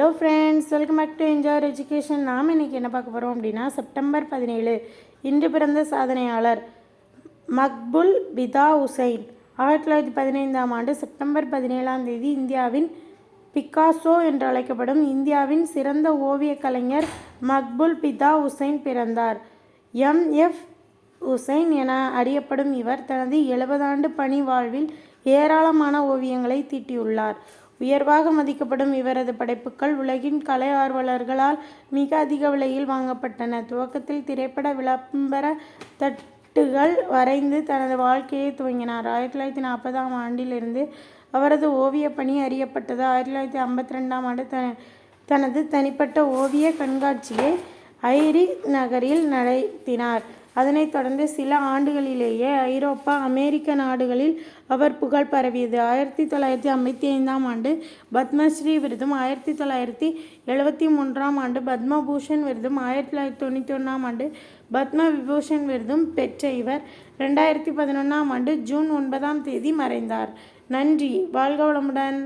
Hello friends welcome back to Enjoy Education நாம் இன்றைக்கி என்ன பார்க்க போகிறோம் அப்படின்னா செப்டம்பர் பதினேழு இன்று பிறந்த சாதனையாளர் மக்புல் பிதா உசைன். ஆயிரத்தி தொள்ளாயிரத்தி பதினைந்தாம் ஆண்டு செப்டம்பர் பதினேழாம் தேதி இந்தியாவின் பிக்காசோ என்று அழைக்கப்படும் இந்தியாவின் சிறந்த ஓவிய கலைஞர் மக்புல் பிதா உசைன் பிறந்தார். எம். எஃப். உசைன் என அறியப்படும் இவர் தனது எழுபதாண்டு பணி வாழ்வில் ஏராளமான ஓவியங்களை தீட்டியுள்ளார். உயர்வாக மதிக்கப்படும் இவரது படைப்புகள் உலகின் கலை ஆர்வலர்களால் மிக அதிக விலையில் வாங்கப்பட்டன. துவக்கத்தில் திரைப்பட விளம்பர தட்டுகள் வரைந்து தனது வாழ்க்கையை துவங்கினார். ஆயிரத்தி தொள்ளாயிரத்தி நாற்பதாம் ஆண்டிலிருந்து அவரது ஓவியப் பணி அறியப்பட்டது. ஆயிரத்தி தொள்ளாயிரத்தி ஐம்பத்தி ரெண்டாம் ஆண்டு த தனது தனிப்பட்ட ஓவிய கண்காட்சியை ஐரி நகரில் நடத்தினார். அதனைத் தொடர்ந்து சில ஆண்டுகளிலேயே ஐரோப்பா அமெரிக்க நாடுகளில் அவர் புகழ் பரவியது. ஆயிரத்தி தொள்ளாயிரத்தி ஐம்பத்தி ஐந்தாம் ஆண்டு பத்மஸ்ரீ விருதும் ஆயிரத்தி தொள்ளாயிரத்தி எழுபத்தி மூன்றாம் ஆண்டு பத்மபூஷன் விருதும் ஆயிரத்தி தொள்ளாயிரத்தி தொண்ணூற்றி ஒன்றாம் ஆண்டு பத்ம விபூஷன் விருதும் பெற்ற இவர் ரெண்டாயிரத்தி பதினொன்றாம் ஆண்டு ஜூன் ஒன்பதாம் தேதி மறைந்தார். நன்றி. வாழ்க வளமுடன்.